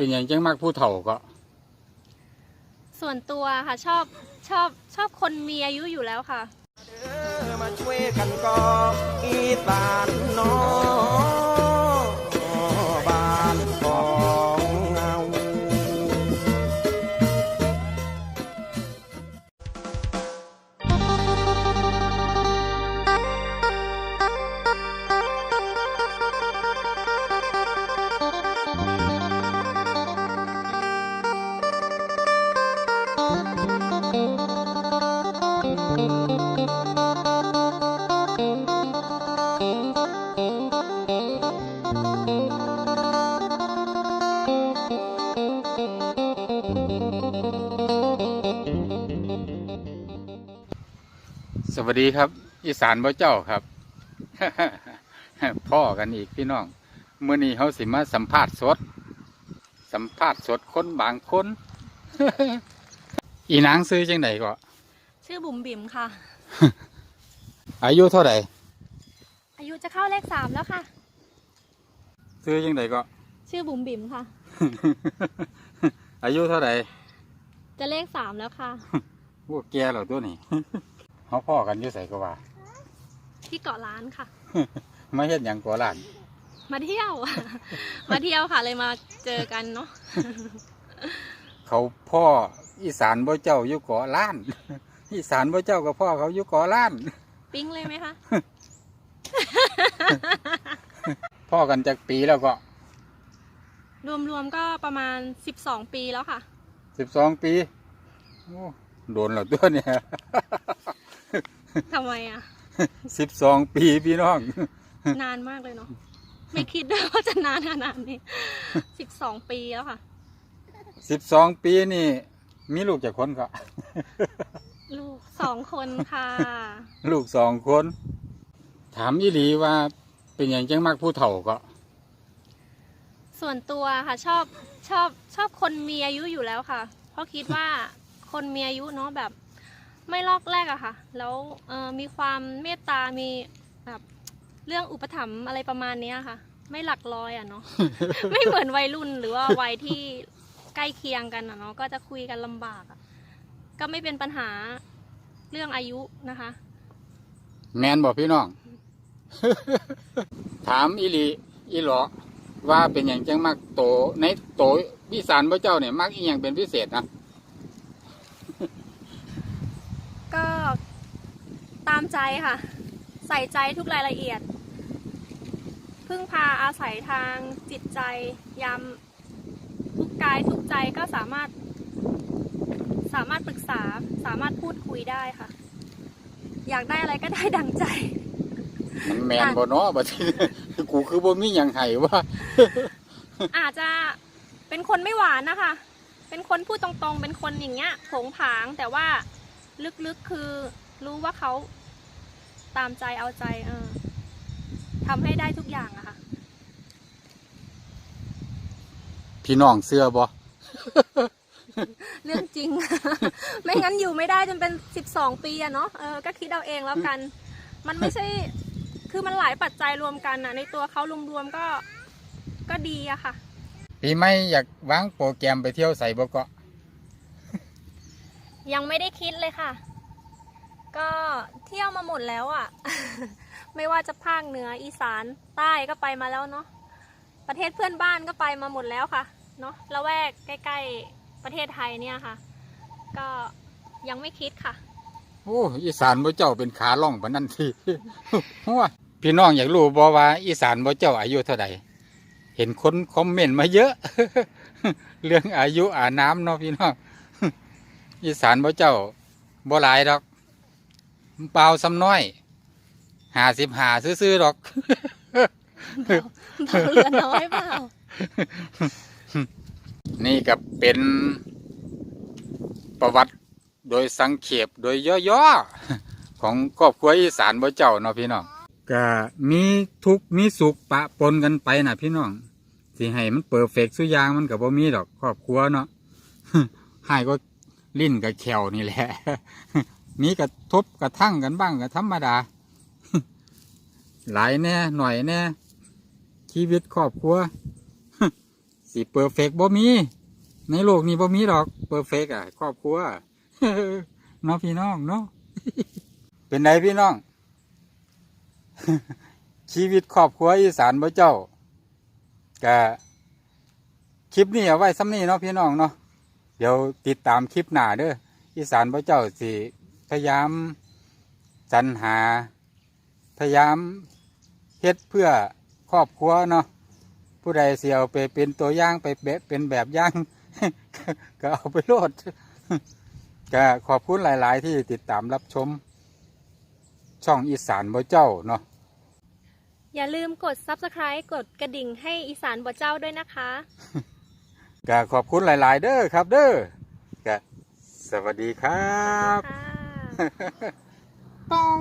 เป็นอย่างจังมากผู้เฒ่าก็ ส่วนตัวค่ะชอบชอบชอบคนมีอายุอยู่แล้วค่ะเออมาช่วยกันก็อีสานเน้อง สวัสดีครับ อีสานบ่เจ้าครับ พ่อกันอีกพี่น้องเมื่อนี้เขาสิมาสัมภาษณ์สด สัมภาษณ์สดคนบางคน อีนางซื้อจังไหนก็ชื่อบุ๋มบิ๋มค่ะ อายุเท่าไหร่อายุจะเข้าเลขสามแล้วค่ะ ซื้อจังไหนก็ชื่อบุ๋มบิ๋มค่ะ อายุเท่าไหร่จะเลขสามแล้วค่ะพวกแกเหล่าตัวนี้ เขาพ่อกันอยู่ใส่ก็ว่า ที่เกาะล้านค่ะ ไม่เห็นอย่างก่อหลาน มาเที่ยว มาเที่ยวค่ะเลยมาเจอกันเนาะเขาพ่ออีสานบ่เจ้าอยู่ก่อล้าน อีสานบ่เจ้ากับพ่อเขาอยู่ก่อล้าน ปิ๊งเลยไหมคะพ่อกันจากปีแล้วก็ รวมๆก็ประมาณสิบสองปีแล้วค่ะสิบสองปีโอ้โดนแล้วตัวเนี่ยทำ ไมอะสิบสองปีพี่น้อง นานมากเลยเนาะไม่คิดด้วยว่าจะนานขนาดนี้สิบสองปีแล้วค่ะสิบสองปีนี่ มีลูกจากคนก็ลูกสองคนค่ะ ลูกสองคน ถามอีหลีว่าเป็นอย่างจังมากผู้เฒ่าก็ ส่วนตัวค่ะ ชอบชอบชอบคนมีอายุอยู่แล้วค่ะ เพราะคิดว่าคนมีอายุเนาะแบบ ไม่ลอกแรกอะค่ะ แล้วมีความเมตตา มีแบบเรื่องอุปถัมภ์อะไรประมาณเนี้ยค่ะ ไม่หลักร้อยอะเนาะ ไม่เหมือนวัยรุ่นหรือว่าวัยที่ใกล้เคียงกันอะเนาะ ก็จะคุยกันลำบากอะก็ไม่เป็นปัญหาเรื่องอายุนะคะ แมนบอกพี่น้อง ถามอีหลีอีหลอว่าเป็นอย่างจังมากโตในโตพี่สารพระเจ้าเนี่ยมักอีอย่างเป็นพิเศษนะ ก็ตามใจค่ะ ใส่ใจทุกรายละเอียด พึ่งพาอาศัยทางจิตใจยามทุกกายทุกใจก็สามารถ สามารถปรึกษาสามารถพูดคุยได้ค่ะ อยากได้อะไรก็ได้ดังใจ มันแมนบ่เนาะบัดนี้กูคือบ่มีอย่างไห้ว่า อาจจะเป็นคนไม่หวานนะคะ เป็นคนพูดตรงๆ เป็นคนอย่างเงี้ยโผงผางแต่ว่า ลึกๆคือรู้ว่าเขาตามใจเอาใจ เออทำให้ได้ทุกอย่างอะค่ะ พี่น้องเสื้อบ่ เรื่องจริง ไม่งั้นอยู่ไม่ได้จนเป็นสิบสองปีอะเนาะเออก็คิดเอาเองแล้วกัน มันไม่ใช่ คือมันหลายปัจจัยรวมกันอะในตัวเขารวมๆก็ก็ดีอะค่ะ ปีใหม่อยากวางโปรแกรมไปเที่ยวใส่บ่ก็ ยังไม่ได้คิดเลยค่ะ ก็เที่ยวมาหมดแล้วอะ่ะ ไม่ว่าจะภาคเหนืออีสานใต้ก็ไปมาแล้วเนาะประเทศเพื่อนบ้านก็ไปมาหมดแล้วค่ะเนาะละแวกใกล้ๆประเทศไทยเนี่ยค่ะ ก็ยังไม่คิดค่ะโอ้อีสานบ่เจ้าเป็นขาล่องปานนั้นทีว่าพี่น้องอยากรู้บ่ว่าอีสานบ่เจ้าอายุเท่าใดเห็นคนคอมเมนต์มาเยอะ เรื่องอายุอาน้ำเนาะพี่น้อง อีสานบ่เจ้าบ่หลายดอกเปล่าซ้ำน้อยห้าสิบห้าซื่อๆดอกเบาเหลือน้อยเปล่า นี่ก็เป็นประวัติโดยสังเขปโดยย่อๆ ของครอบครัวอีสานบ่เจ้าเนาะพี่น้องก็มีทุกข์มีสุขปะปนกันไปนะพี่น้องสิให้มันเปิดเฟกสุอยางมันก็บ่มีดอกครอบครัวเนาะให้ก็ ลิ้นกับแขวนี่แหละมีกระทบกระทั่งกันบ้างก็ธรรมดา หลายแน่หน่อยแน่ชีวิตครอบครัวสิเปอร์เฟกบ่มี ในโลกนี้บ่มีดอกเปอร์เฟกอะ ครอบครัวเนาะพี่น้องเนาะเป็นไงพี่น้อง ชีวิตครอบครัวอีสานบ่เจ้าก็คลิปนี้เอาไว้ซ้ำนี้เนาะพี่น้องเนาะ เดี๋ยวติดตามคลิปหน้าเด้ออีสานบ่เจ้าสิพยายามสรรหา พยายามเฮ็ดเพื่อครอบครัวเนาะผู้ใดเสียวไปเป็นตัวอย่างไปแบบเป็นแบบอย่างก็เอาไปโลดก็ขอบคุณหลาย ๆ ที่ติดตามรับชม ช่องอีสานบ่เจ้าเนาะอย่าลืมกด subscribe กดกระดิ่งให้อีสานบ่เจ้าด้วยนะคะ ก็ขอบคุณหลาย ๆ เด้อครับ เด้อก็สวัสดีครับค่ะป้อง